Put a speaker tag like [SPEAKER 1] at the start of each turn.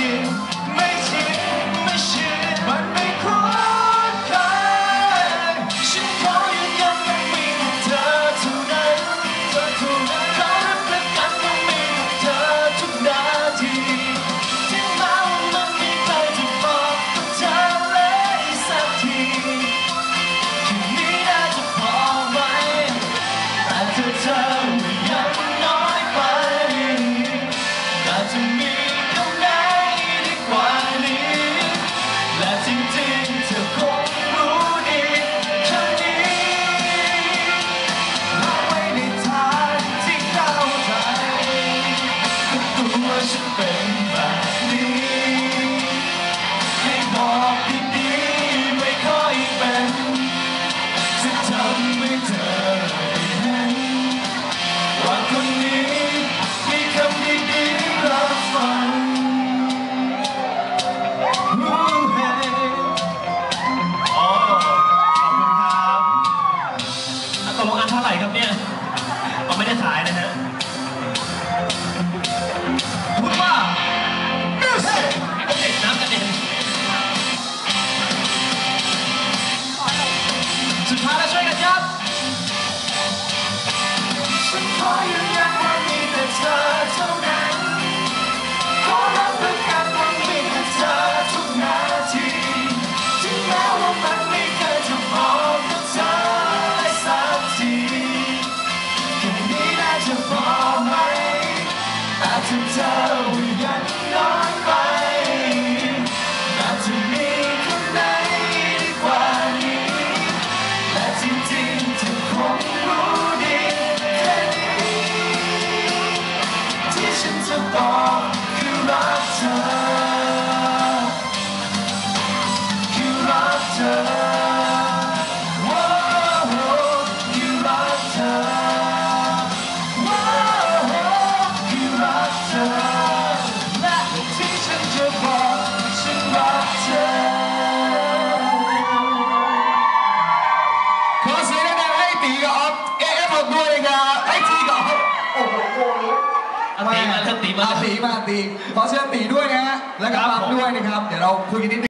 [SPEAKER 1] you. ฉันเป็นแบบนี้ให้บอกดีไม่ค่อยเป็นจะทำให้เธอ 那个爱踢狗โอ้โหโกนี้
[SPEAKER 2] ตี
[SPEAKER 1] มาตีมา
[SPEAKER 2] ตีขอเชิญตีด้วยนะแล้วก็
[SPEAKER 1] ปับ
[SPEAKER 2] ด้วยนะครับ เดี๋ยวเราคุยกันนิด